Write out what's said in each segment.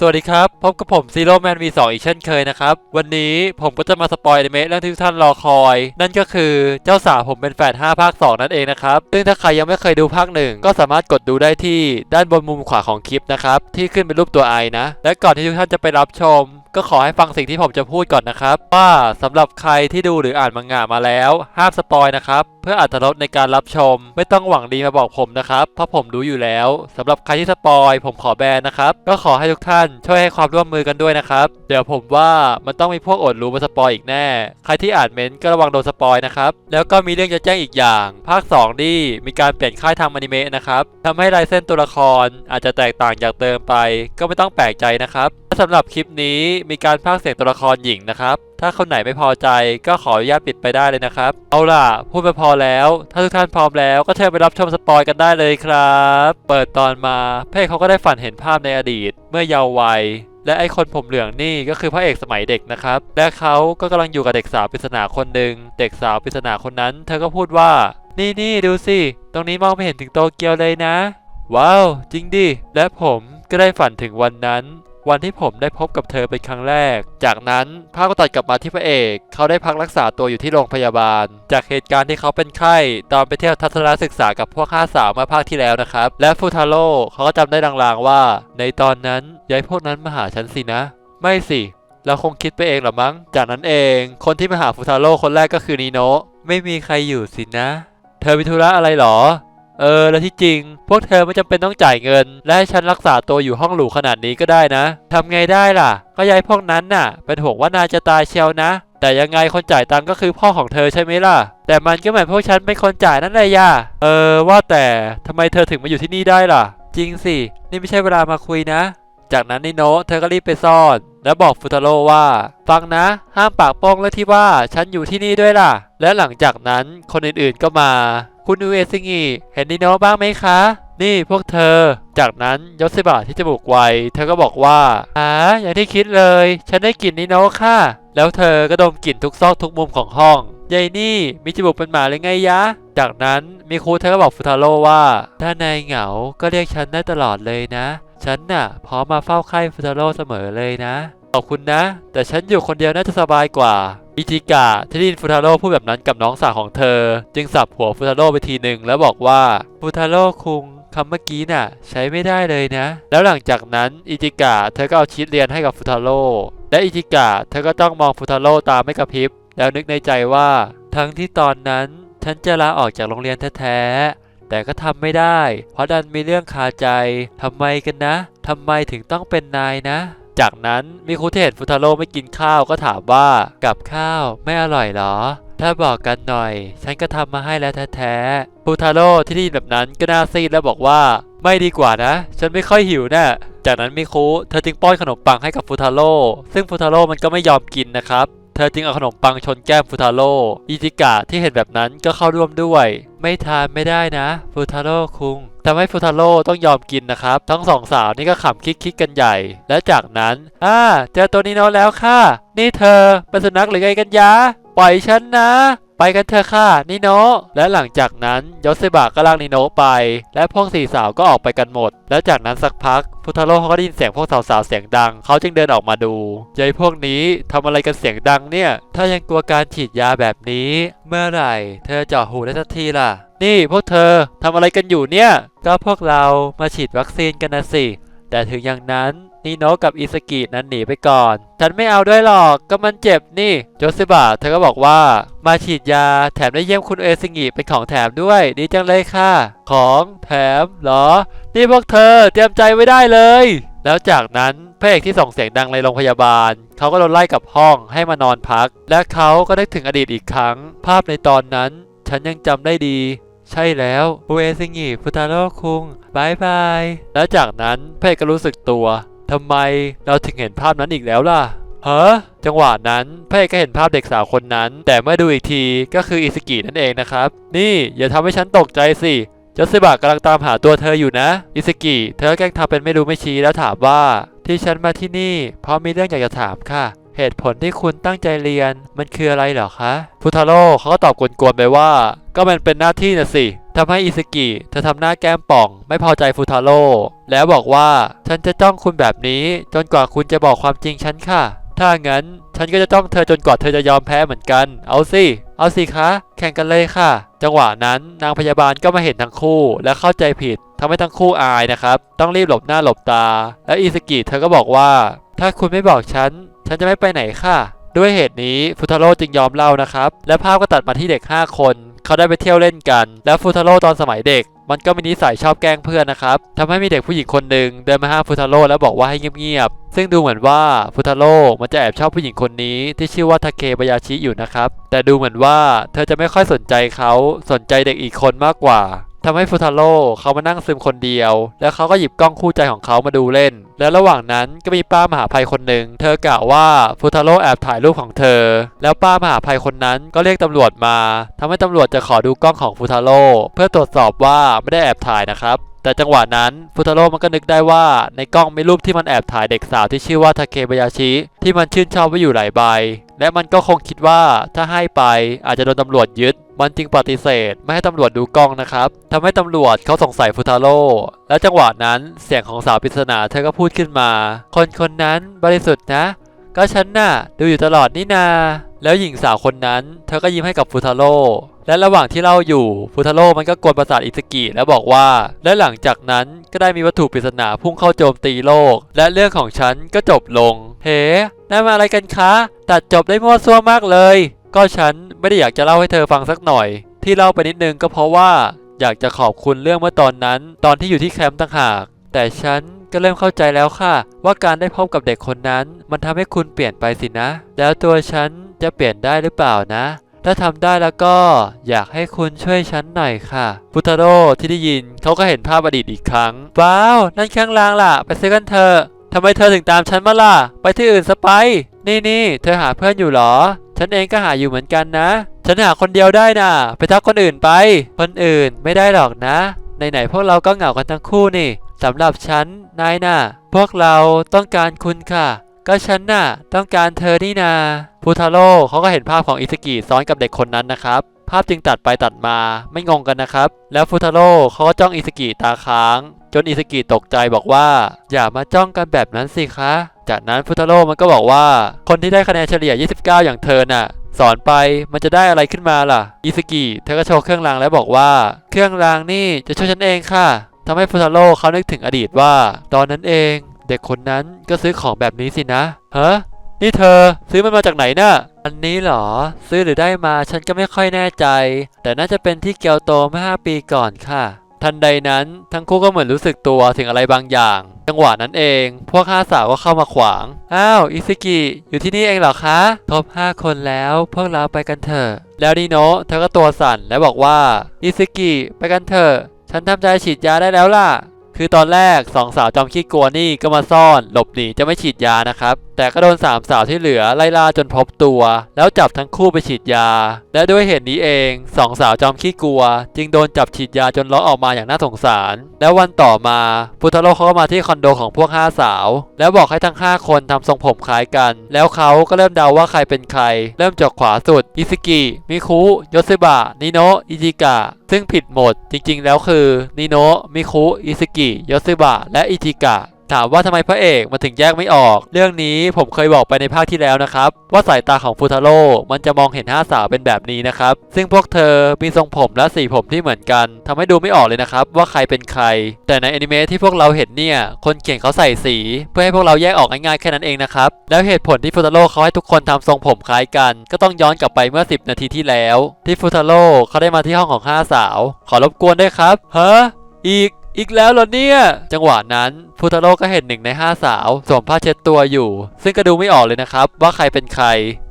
สวัสดีครับ พบกับผมซีโร่แมนวีสอีกเช่นเคยนะครับ วันนี้ผมก็จะมาสปอยอนิเมะเรื่องที่ทุกท่านรอคอย นั่นก็คือเจ้าสาวผมเป็นแฟน5ภาค 2 นั่นเองนะครับ ซึ่งถ้าใครยังไม่เคยดูภาคหนึ่งก็สามารถกดดูได้ที่ด้านบนมุมขวาของคลิปนะครับ ที่ขึ้นเป็นรูปตัวไอนะ และก่อนที่ทุกท่านจะไปรับชม ก็ขอให้ฟังสิ่งที่ผมจะพูดก่อนนะครับ ว่าสำหรับใครที่ดูหรืออ่านมังงะมาแล้ว ห้ามสปอยนะครับ เพื่ออัตรสในการรับชม ไม่ต้องหวังดีมาบอกผมนะครับ เพราะผมรู้อยู่แล้วสำหรับใครที่สปอยผมขอแบนนะครับ ก็ขอให้ทุกท่านช่วยให้ความร่วมมือกันด้วยนะครับ เดี๋ยวผมว่ามันต้องมีพวกอดรู้มาสปอยอีกแน่ ใครที่อ่านเมนต์ก็ระวังโดนสปอยนะครับ แล้วก็มีเรื่องจะแจ้งอีกอย่าง ภาค2นี่มีการเปลี่ยนค่ายทำอนิเมะนะครับทำให้ลายเส้นตัวละครอาจจะแตกต่างจากเดิมไป ก็ไม่ต้องแปลกใจนะครับสำหรับคลิปนี้มีการพากเสียงตัวละครหญิงนะครับ ถ้าคนไหนไม่พอใจก็ขออนุญาตปิดไปได้เลยนะครับ เอาล่ะ พูดไปพอแล้ว ถ้าทุกท่านพร้อมแล้วก็เชิญไปรับชมสปอยกันได้เลยครับ เปิดตอนมาพระเอกเขาก็ได้ฝันเห็นภาพในอดีต เมื่อเยาว์วัย และไอคนผมเหลืองนี่ก็คือพระเอกสมัยเด็กนะครับ และเขาก็กำลังอยู่กับเด็กสาวปริศนาคนหนึ่งเด็กสาวปริศนาคนนั้น เธอก็พูดว่า นี่นี่ดูสิ ตรงนี้มองไม่เห็นถึงโตเกียวเลยนะ ว้าว จริงดิ และผมก็ได้ฝันถึงวันนั้น วันที่ผมได้พบกับเธอเป็นครั้งแรก จากนั้นภาพก็ตัดกลับมาที่พระเอก เขาได้พักรักษาตัวอยู่ที่โรงพยาบาล จากเหตุการณ์ที่เขาเป็นไข้ตอนไปเที่ยวทัศนศึกษากับพวกข้าสาวเมื่อภาคที่แล้วนะครับ และฟูทาโร่เขาก็จำได้ลางๆว่า ในตอนนั้นยายพวกนั้นมาหาฉันสินะ ไม่สิเราคงคิดไปเองหรอมั้ง จากนั้นเอง คนที่มาหาฟูทาโร่คนแรกก็คือนีโนะไม่มีใครอยู่สินะ เธอมีธุระอะไรหรอ เออ แล้วที่จริง พวกเธอไม่จำเป็นต้องจ่ายเงิน และให้ฉันรักษาตัวอยู่ห้องหรูขนาดนี้ก็ได้นะทำไงได้ล่ะ ก็ยายพวกนั้นน่ะ เป็นห่วงว่านายจะตายเชียวนะ แต่ยังไงคนจ่ายตังค์ก็คือพ่อของเธอใช่ไหมล่ะ แต่มันก็เหมือนพวกฉันเป็นคนจ่ายนั่นเลยย่าเออ ว่าแต่ทำไมเธอถึงมาอยู่ที่นี่ได้ล่ะ จริงสิ นี่ไม่ใช่เวลามาคุยนะ จากนั้นนิโนะเธอก็รีบไปซ่อน แล้วบอกฟุตาโร่ว่า ฟังนะ ห้ามปากโป้งและที่ว่าฉันอยู่ที่นี่ด้วยล่ะ และหลังจากนั้นคนอื่นๆก็มา คุณอูเอซิงิเห็นนิโนะบ้างไหมคะ นี่พวกเธอ จากนั้นยศบะที่จมูกไวเธอก็บอกว่าอ่าอย่างที่คิดเลย ฉันได้กลิ่นนิโนะค่ะ แล้วเธอก็ดมกลิ่นทุกซอกทุกมุมของห้องยายนี่มีจมูกเป็นหมาเลยไงยะ จากนั้นมีครูเธอก็บอกฟุตาโร่ว่า ถ้านายเหงาก็เรียกฉันได้ตลอดเลยนะ ฉันน่ะพร้อมมาเฝ้าไข้ฟุตาโร่เสมอเลยนะ ขอบคุณนะ แต่ฉันอยู่คนเดียวน่าจะสบายกว่า อิจิกะที่ได้ยินฟุตาโร่พูดแบบนั้นกับน้องสาวของเธอ จึงสับหัวฟุตาโร่ไปทีหนึ่งแล้วบอกว่าฟุตาโร่คุงคำเมื่อกี้น่ะ ใช้ไม่ได้เลยนะ แล้วหลังจากนั้นอิจิกะเธอก็เอาชีตเรียนให้กับฟุตาโร่และอิจิกะเธอก็ต้องมองฟุตาโร่ตามไม่กระพริบแล้วนึกในใจว่า ทั้งที่ตอนนั้นฉันจะลาออกจากโรงเรียนแท้ๆ แต่ก็ทำไม่ได้ เพราะดันมีเรื่องคาใจทำไมกันนะทำไมถึงต้องเป็นนายนะ จากนั้นมีครูที่เห็นฟุตาโร่ไม่กินข้าวก็ถามว่ากับข้าวไม่อร่อยเหรอ ถ้าบอกกันหน่อย ฉันก็ทำมาให้แล้วแท้ๆฟุตาโร่ที่ได้ยินแบบนั้นก็น่าซีดแล้วบอกว่า ไม่ดีกว่านะ ฉันไม่ค่อยหิวนะ่ะจากนั้นมิคุเธอจึงป้อนขนมปังให้กับฟุตาโร่ซึ่งฟุตาโร่มันก็ไม่ยอมกินนะครับ เธอจึงเอาขนมปังชนแก้มฟูทาโร่อิจิกะที่เห็นแบบนั้นก็เข้าร่วมด้วย ไม่ทานไม่ได้นะฟูทาโร่คุงทำให้ฟูทาโร่ต้องยอมกินนะครับ ทั้งสองสาวนี่ก็ขำคิกๆกันใหญ่ และจากนั้นอ่าเจอตัวนี้โนแล้วค่ะ นี่เธอเป็นสุนัขหรือไงกันยะปล่อยฉันนะ ไปกันเถอะค่ะนิโนะและหลังจากนั้นยศบะก็ลากนิโนะไป และพวกสี่สาวก็ออกไปกันหมด แล้วจากนั้นสักพักพุทธโลกเขาก็ได้ยินเสียงพวกสาวๆเสียงดัง เขาจึงเดินออกมาดูยายพวกนี้ทำอะไรกันเสียงดังเนี่ย ถ้ายังกลัวการฉีดยาแบบนี้ เมื่อไหร่ เธอเจาะหูได้สักทีล่ะ นี่พวกเธอทำอะไรกันอยู่เนี่ย ก็พวกเรามาฉีดวัคซีนกันนะสิ แต่ถึงอย่างนั้น นิโนะกับอิสกินั้นหนีไปก่อน ฉันไม่เอาด้วยหรอกก็มันเจ็บนี่โจซิบะเธอก็บอกว่า มาฉีดยาแถมได้เยี่ยมคุณเอซิงิเป็นของแถมด้วย ดีจังเลยค่ะ ของแถมเหรอ นี่พวกเธอเตรียมใจไว้ได้เลย แล้วจากนั้นพระเอกที่ส่งเสียงดังในโรงพยาบาล เขาก็โดนไล่กลับห้องให้มานอนพัก และเขาก็นึกถึงอดีตอีกครั้ง ภาพในตอนนั้น ฉันยังจำได้ดีใช่แล้วอุเอซิงิฟุตาโร่คุงบายบาย แล้วจากนั้นพระเอกก็รู้สึกตัว ทำไมเราถึงเห็นภาพนั้นอีกแล้วล่ะเฮ้จังหวะนั้นพระเอกก็เห็นภาพเด็กสาวคนนั้น แต่เมื่อดูอีกทีก็คืออิสกินั่นเองนะครับ นี่อย่าทำให้ฉันตกใจสิจัสบะกำลังตามหาตัวเธออยู่นะ อิสกิเธอแกล้งทำเป็นไม่รู้ไม่ชี้แล้วถามว่า ที่ฉันมาที่นี่ เพราะมีเรื่องอยากจะถามค่ะ เหตุผลที่คุณตั้งใจเรียนมันคืออะไรเหรอคะฟุทาโร่เขาก็ตอบกวนๆไปว่า ก็มันเป็นหน้าที่นะสิ ทำให้อิสกิเธอทำหน้าแก้มป่อง ไม่พอใจฟูทาโร่แล้วบอกว่าฉันจะจ้องคุณแบบนี้ จนกว่าคุณจะบอกความจริงฉันค่ะ ถ้างั้นฉันก็จะจ้องเธอจนกว่าเธอจะยอมแพ้เหมือนกัน เอาสิ เอาสิคะ แข่งกันเลยค่ะ จังหวะนั้นนางพยาบาลก็มาเห็นทั้งคู่ และเข้าใจผิดทำให้ทั้งคู่อายนะครับ ต้องรีบหลบหน้าหลบตา และอิสกิเธอก็บอกว่า ถ้าคุณไม่บอกฉัน ฉันจะไม่ไปไหนค่ะ ด้วยเหตุนี้ฟูทาโร่จึงยอมเล่านะครับ และภาพก็ตัดมาที่เด็ก 5 คน เขาได้ไปเที่ยวเล่นกัน แล้วฟูทาโร่ตอนสมัยเด็ก มันก็มีนิสัยชอบแกล้งเพื่อนนะครับทำให้มีเด็กผู้หญิงคนหนึ่งเดินมาห้ามฟูทาโร่แล้วบอกว่าให้เงียบๆซึ่งดูเหมือนว่าฟูทาโร่มันจะแอบชอบผู้หญิงคนนี้ที่ชื่อว่าทาเคบายาชิอยู่นะครับแต่ดูเหมือนว่าเธอจะไม่ค่อยสนใจเขาสนใจเด็กอีกคนมากกว่า ทำให้ฟูทาโร่เขามานั่งซึมคนเดียว แล้วเขาก็หยิบกล้องคู่ใจของเขามาดูเล่น แล้วระหว่างนั้นก็มีป้ามหาภัยคนหนึ่ง เธอกล่าวว่าฟูทาโร่แอบถ่ายรูปของเธอ แล้วป้ามหาภัยคนนั้นก็เรียกตำรวจมาทำให้ตำรวจจะขอดูกล้องของฟูทาโร่เพื่อตรวจสอบว่าไม่ได้แอบถ่ายนะครับแต่จังหวะนั้นฟูทาโร่มันก็นึกได้ว่าในกล้องมีรูปที่มันแอบถ่ายเด็กสาวที่ชื่อว่าทาเคบายาชิ ที่มันชื่นชอบไว้อยู่หลายใบ และมันก็คงคิดว่าถ้าให้ไปอาจจะโดนตำรวจยึด มันจึงปฏิเสธ ไม่ให้ตำรวจดูกล้องนะครับทำให้ตำรวจเขาสงสัยฟุทาโร่และจังหวะนั้นเสียงของสาวปริศนาเธอก็พูดขึ้นมา คนคนนั้นบริสุทธิ์นะ ก็ฉันน่ะดูอยู่ตลอดนี่นา แล้วหญิงสาวคนนั้น เธอก็ยิ้มให้กับฟูทาโร่และระหว่างที่เล่าอยู่ฟูทาโร่มันก็กวนประสาทอิสกิแล้วบอกว่า และหลังจากนั้นก็ได้มีวัตถุปริศนาพุ่งเข้าโจมตีโลก และเรื่องของฉันก็จบลง เฮ้นั่นมาอะไรกันคะ ตัดจบได้มั่วซั่วมากเลย ก็ฉันไม่ได้อยากจะเล่าให้เธอฟังสักหน่อย ที่เล่าไปนิดนึงก็เพราะว่า อยากจะขอบคุณเรื่องเมื่อตอนนั้น ตอนที่อยู่ที่แคมป์ต่างหาก แต่ฉันก็เริ่มเข้าใจแล้วค่ะ ว่าการได้พบกับเด็กคนนั้น มันทำให้คุณเปลี่ยนไปสินะ แล้วตัวฉัน จะเปลี่ยนได้หรือเปล่านะ ถ้าทำได้แล้วก็อยากให้คุณช่วยฉันหน่อยค่ะพุทาโร่ที่ได้ยินเขาก็เห็นภาพอดีตอีกครั้ง ว้าว นั่นเครื่องรางล่ะ ไปซื้อกันเถอะทำไมเธอถึงตามฉันมาล่ะ ไปที่อื่นซะไป นี่นี่เธอหาเพื่อนอยู่หรอ ฉันเองก็หาอยู่เหมือนกันนะ ฉันหาคนเดียวได้น่ะ ไปทักคนอื่นไป คนอื่นไม่ได้หรอกนะไหนๆพวกเราก็เหงากันทั้งคู่นี่สำหรับฉันนายน่ะ พวกเราต้องการคุณค่ะ ก็ฉันน่ะต้องการเธอนี่นาฟูทาโร่เขาก็เห็นภาพของอิสกิซ้อนกับเด็กคนนั้นนะครับ ภาพจึงตัดไปตัดมาไม่งงกันนะครับ แล้วฟูทาโร่เขาก็จ้องอิสกิตาค้าง จนอิสกิตกใจบอกว่า อย่ามาจ้องกันแบบนั้นสิคะ จากนั้นฟูทาโร่มันก็บอกว่า คนที่ได้คะแนนเฉลี่ย 29 อย่างเธอน่ะสอนไปมันจะได้อะไรขึ้นมาล่ะ อิสกิเธอก็โชว์เครื่องรางแล้วบอกว่า เครื่องรางนี่จะช่วยฉันเองค่ะทำให้ฟูทาโร่เขานึกถึงอดีตว่า ตอนนั้นเอง เด็กคนนั้นก็ซื้อของแบบนี้สินะฮะนี่เธอซื้อมันมาจากไหนน่ะ อันนี้เหรอ ซื้อหรือได้มาฉันก็ไม่ค่อยแน่ใจ แต่น่าจะเป็นที่เกียวโตเมื่อ5ปีก่อนค่ะ ทันใดนั้นทั้งคู่ก็เหมือนรู้สึกตัวถึงอะไรบางอย่าง จังหวะนั้นเอง พวกห้าสาวก็เข้ามาขวาง อ้าวอิซึกิอยู่ที่นี่เองเหรอคะครบห้าคนแล้วพวกเราไปกันเถอะแล้วดีโนะเธอก็ตัวสั่นและบอกว่าอิซึกิไปกันเถอะฉันทำใจฉีดยาได้แล้วล่ะ คือตอนแรกสองสาวจอมขี้กลัวนี่ก็มาซ่อน หลบหนีจะไม่ฉีดยานะครับ แต่ก็โดนสามสาวที่เหลือไล่ล่าจนพบตัว แล้วจับทั้งคู่ไปฉีดยา และด้วยเหตุนี้เองสองสาวจอมขี้กลัว จึงโดนจับฉีดยาจนล้อออกมาอย่างน่าสงสาร แล้ววันต่อมาพุทธโลกเขาก็มาที่คอนโดของพวกห้าสาว แล้วบอกให้ทั้ง 5 คนทำทรงผมคล้ายกัน แล้วเขาก็เริ่มเดาว่าใครเป็นใคร เริ่มจากขวาสุดอิสกิมิคุยซึบะนิโนะอิจิกะซึ่งผิดหมด จริงๆ แล้วคือนิโนะมิคุอิสกิยซึบะและอิจิกะ ถามว่าทำไมพระเอกมันถึงแยกไม่ออก เรื่องนี้ผมเคยบอกไปในภาคที่แล้วนะครับ ว่าสายตาของฟูทาโร่มันจะมองเห็นห้าสาวเป็นแบบนี้นะครับ ซึ่งพวกเธอมีทรงผมและสีผมที่เหมือนกันทำให้ดูไม่ออกเลยนะครับ ว่าใครเป็นใคร แต่ในอนิเมะที่พวกเราเห็นเนี่ย คนเขียนเขาใส่สี เพื่อให้พวกเราแยกออกง่ายๆแค่นั้นเองนะครับ แล้วเหตุผลที่ฟูทาโร่เขาให้ทุกคนทำทรงผมคล้ายกัน ก็ต้องย้อนกลับไปเมื่อ 10 นาทีที่แล้ว ที่ฟูทาโร่เขาได้มาที่ห้องของห้าสาว ขอรบกวนด้วยครับเฮ้ออีก อีกแล้วเหรอเนี่ย จังหวะนั้นฟูทาโร่ก็เห็นหนึ่งในห้าสาวสวมผ้าเช็ดตัวอยู่ ซึ่งก็ดูไม่ออกเลยนะครับ ว่าใครเป็นใคร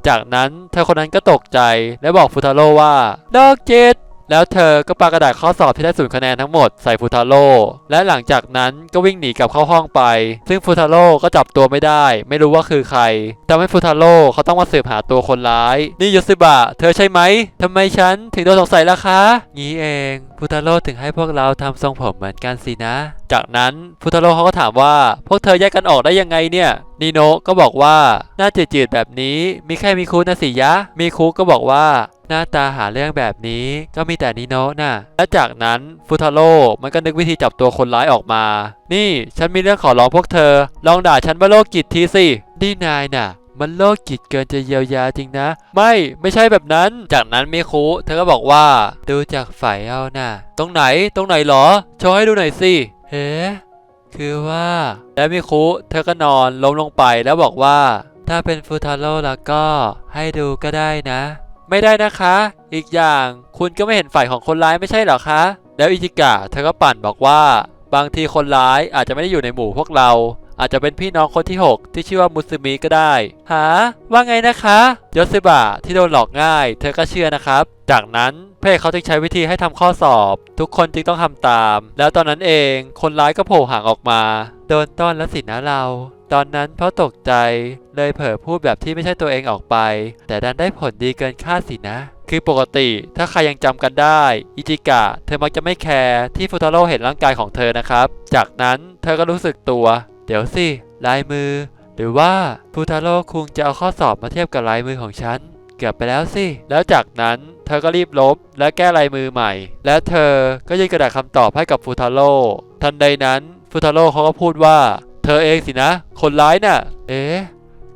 จากนั้นเธอคนนั้นก็ตกใจและบอกฟูทาโร่ว่าดอกเจ็ด แล้วเธอก็ปากระดาษข้อสอบที่ได้ศูนย์คะแนนทั้งหมดใส่ฟูทาโร่และหลังจากนั้นก็วิ่งหนีกลับเข้าห้องไป ซึ่งฟูทาโร่ก็จับตัวไม่ได้ ไม่รู้ว่าคือใครทำให้ฟูทาโร่เขาต้องมาสืบหาตัวคนร้าย นี่ยศิบะ เธอใช่ไหมทำไมฉันถึงโดนสงสัยล่ะคะงี้เองฟูทาโร่ถึงให้พวกเราทำทรงผมเหมือนกันสินะ จากนั้นฟูทาโร่เขาก็ถามว่า พวกเธอแยกกันออกได้ยังไงเนี่ยนิโนะก็บอกว่าหน้าจืดๆแบบนี้มีแค่มีคุนะสิยะมีคุก็บอกว่า หน้าตาหาเรื่องแบบนี้ก็มีแต่นิโนะน่ะ และจากนั้นฟูทาโร่มันก็นึกวิธีจับตัวคนร้ายออกมา นี่ฉันมีเรื่องขอร้องพวกเธอ ลองด่าฉันว่าโรคจิตทีสินี่นายน่ะ มันโรคจิตเกินจะเยียวยาจริงนะ ไม่ไม่ใช่แบบนั้น จากนั้นมิคุเธอก็บอกว่า ดูจากฝ่ายเอาน่ะ ตรงไหนตรงไหนเหรอโชว์ให้ดูหน่อยสิเฮ้คือว่า แล้วมิคุเธอก็นอนล้มลงไปแล้วบอกว่า ถ้าเป็นฟูทาโร่แล้วก็ให้ดูก็ได้นะ ไม่ได้นะคะ อีกอย่างคุณก็ไม่เห็นฝ่ายของคนร้ายไม่ใช่เหรอคะ แล้วอิจิกะเธอก็ปั่นบอกว่า บางทีคนร้ายอาจจะไม่ได้อยู่ในหมู่พวกเรา อาจจะเป็นพี่น้องคนที่ 6 ที่ชื่อว่ามุซึมิก็ได้ หา ว่าไงนะคะยศบะที่โดนหลอกง่าย เธอก็เชื่อนะครับ จากนั้นเอกเขาจึงใช้วิธีให้ทำข้อสอบ ทุกคนจึงต้องทำตาม แล้วตอนนั้นเองคนร้ายก็โผล่ห่างออกมา โดนต้อนแล้วสินะเรา ตอนนั้นเพราะตกใจเลยเผลอพูดแบบที่ไม่ใช่ตัวเองออกไป แต่ดันได้ผลดีเกินคาดสินะคือปกติถ้าใครยังจำกันได้ อิจิกะ เธอมักจะไม่แคร์ที่ฟูทาโร่เห็นร่างกายของเธอนะครับ จากนั้นเธอก็รู้สึกตัว เดี๋ยวสิ ลายมือ หรือว่าฟูทาโร่คุงจะเอาข้อสอบมาเทียบกับลายมือของฉัน เกือบไปแล้วสิ แล้วจากนั้นเธอก็รีบลบและแก้ลายมือใหม่ และเธอก็ยื่นกระดาษคำตอบให้กับฟูทาโร่ทันใดนั้นฟูทาโร่เขาก็พูดว่า เธอเองสินะ คนร้ายน่ะ เอ๊ะ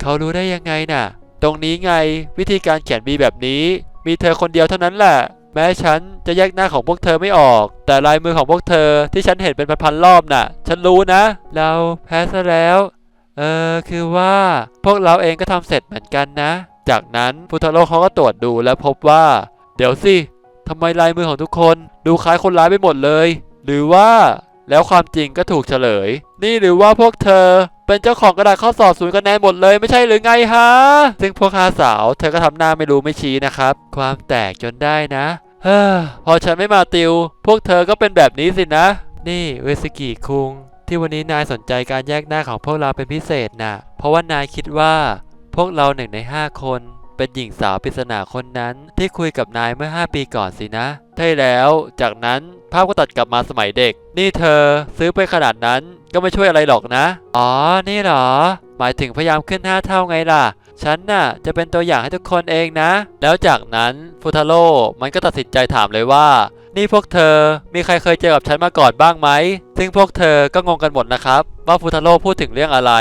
เขารู้ได้ยังไงน่ะ ตรงนี้ไงวิธีการเขียนบีแบบนี้ มีเธอคนเดียวเท่านั้นแหละ แม้ฉันจะแยกหน้าของพวกเธอไม่ออก แต่ลายมือของพวกเธอที่ฉันเห็นเป็นพันๆรอบน่ะ ฉันรู้นะ เราแพ้ซะแล้ว เออคือว่าพวกเราเองก็ทำเสร็จเหมือนกันนะ จากนั้นฟูทาโร่เขาก็ตรวจดูและพบว่า เดี๋ยวสิทำไมลายมือของทุกคน ดูคล้ายคนร้ายไปหมดเลย หรือว่าแล้วความจริงก็ถูกเฉลย นี่หรือว่าพวกเธอ เป็นเจ้าของกระดาษข้อสอบศูนย์คะแนนหมดเลยไม่ใช่หรือไงฮะ ซึ่งพวกข้าสาว เธอก็ทำหน้าไม่รู้ไม่ชี้นะครับ ความแตกจนได้นะเฮ้อพอฉันไม่มาติว พวกเธอก็เป็นแบบนี้สินะ นี่เวสกิคุง ที่วันนี้นายสนใจการแยกหน้าของพวกเราเป็นพิเศษน่ะเพราะว่านายคิดว่า พวกเราหนึ่งในห้าคน เป็นหญิงสาวปริศนาคนนั้น ที่คุยกับนายเมื่อ 5 ปีก่อนสินะใช่แล้ว จากนั้น ภาพก็ตัดกลับมาสมัยเด็ก นี่เธอซื้อไปขนาดนั้นก็ไม่ช่วยอะไรหรอกนะ อ๋อ นี่เหรอ หมายถึงพยายามขึ้น 5 เท่าไงล่ะ ฉันน่ะจะเป็นตัวอย่างให้ทุกคนเองนะ แล้วจากนั้นฟูทาโร่มันก็ตัดสินใจถามเลยว่า นี่พวกเธอ มีใครเคยเจอกับฉันมาก่อนบ้างไหม ซึ่งพวกเธอก็งงกันหมดนะครับ ว่าฟูทาโร่พูดถึงเรื่องอะไร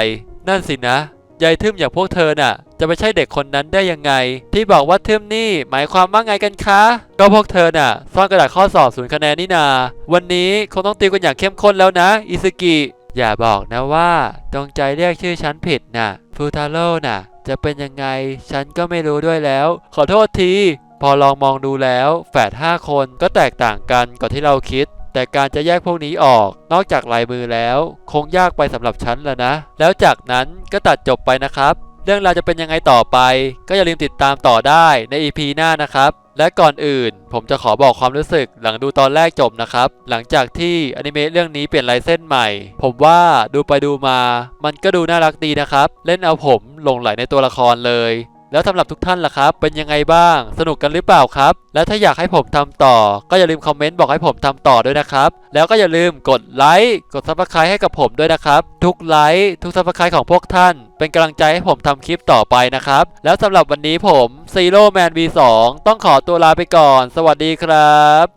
นั่นสินะ ยายทึมอย่างพวกเธอน่ะ จะไม่ใช่เด็กคนนั้นได้ยังไง ที่บอกว่าทึมนี่หมายความว่าไงกันคะ ก็พวกเธอน่ะซ่อนกระดาษข้อสอบศูนย์คะแนนนี่นา วันนี้คงต้องตีกันอย่างเข้มข้นแล้วนะ อิซึกิ อย่าบอกนะว่าตรงใจเรียกชื่อฉันผิดน่ะฟูทาโร่น่ะ จะเป็นยังไงฉันก็ไม่รู้ด้วยแล้ว ขอโทษทีพอลองมองดูแล้วแฝด5คนก็แตกต่างกันกว่าที่เราคิด แต่การจะแยกพวกนี้ออกนอกจากลายมือแล้ว คงยากไปสำหรับฉันแล้วนะ แล้วจากนั้นก็ตัดจบไปนะครับ เรื่องราวจะเป็นยังไงต่อไป ก็อย่าลืมติดตามต่อได้ใน EP หน้านะครับและก่อนอื่น ผมจะขอบอกความรู้สึกหลังดูตอนแรกจบนะครับ หลังจากที่อนิเมะเรื่องนี้เปลี่ยนลายเส้นใหม่ ผมว่าดูไปดูมา มันก็ดูน่ารักดีนะครับ เล่นเอาผมหลงไหลในตัวละครเลย แล้วสำหรับทุกท่านล่ะครับ เป็นยังไงบ้าง สนุกกันหรือเปล่าครับ และถ้าอยากให้ผมทำต่อ ก็อย่าลืมคอมเมนต์บอกให้ผมทำต่อด้วยนะครับ แล้วก็อย่าลืมกดไลค์กดซับสไครต์ให้กับผมด้วยนะครับ ทุกไลค์ทุกซับสไครต์ของพวกท่าน เป็นกำลังใจให้ผมทำคลิปต่อไปนะครับ แล้วสำหรับวันนี้ผมซีโร่แมน V2 ต้องขอตัวลาไปก่อน สวัสดีครับ